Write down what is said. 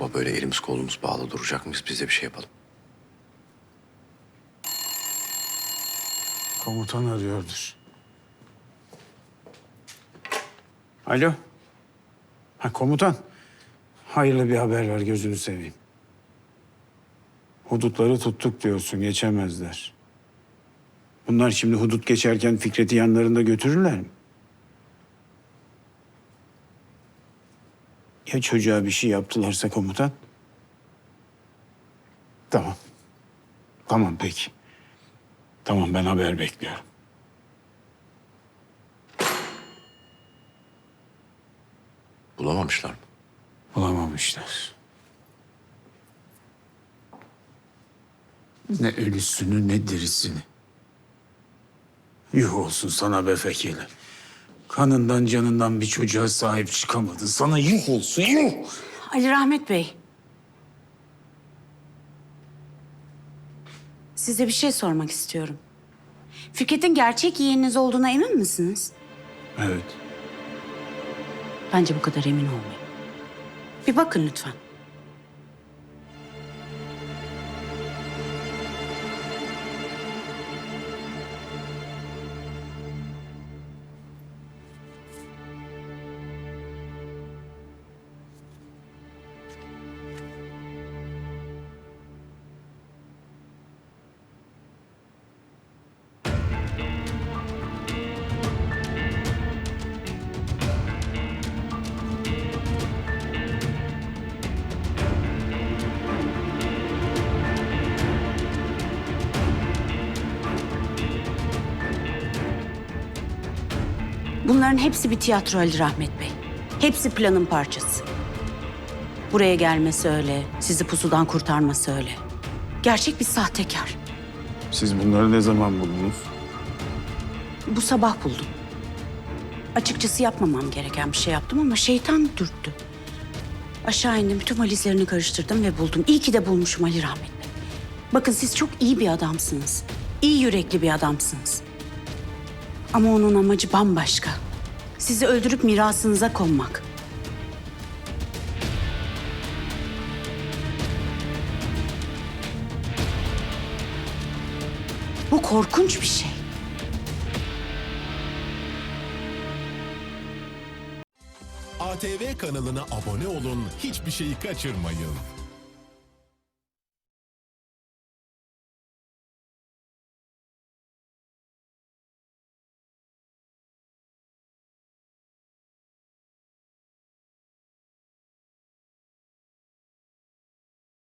Baba böyle elimiz kolumuz bağlı duracak mıyız? Biz de bir şey yapalım. Komutan arıyordur. Alo. Ha komutan. Hayırlı bir haber ver gözünü seveyim. Hudutları tuttuk diyorsun geçemezler. Bunlar şimdi hudut geçerken Fikret'i yanlarında götürürler mi? Ya çocuğa bir şey yaptılarsa komutan? Tamam. Tamam peki. Tamam ben haber bekliyorum. Bulamamışlar mı? Bulamamışlar. Ne ölüsünü ne dirisini. Yuh olsun sana be Fekeli. Kanından canından bir çocuğa sahip çıkamadın. Sana yuh olsun yuh. Ali Rahmet Bey. Size bir şey sormak istiyorum. Fikret'in gerçek yeğeniniz olduğuna emin misiniz? Evet. Bence bu kadar emin olmayın. Bir bakın lütfen. Bunların hepsi bir tiyatro Ali Rahmet Bey. Hepsi planın parçası. Buraya gelmesi öyle, sizi pusudan kurtarması öyle. Gerçek bir sahtekar. Siz bunları ne zaman buldunuz? Bu sabah buldum. Açıkçası yapmamam gereken bir şey yaptım ama şeytan dürttü. Aşağı indim, bütün valizlerini karıştırdım ve buldum. İyi ki de bulmuşum Ali Rahmet Bey. Bakın siz çok iyi bir adamsınız. İyi yürekli bir adamsınız. Ama onun amacı bambaşka. Sizi öldürüp mirasınıza konmak. Bu korkunç bir şey. ATV kanalına abone olun, hiçbir şeyi kaçırmayın.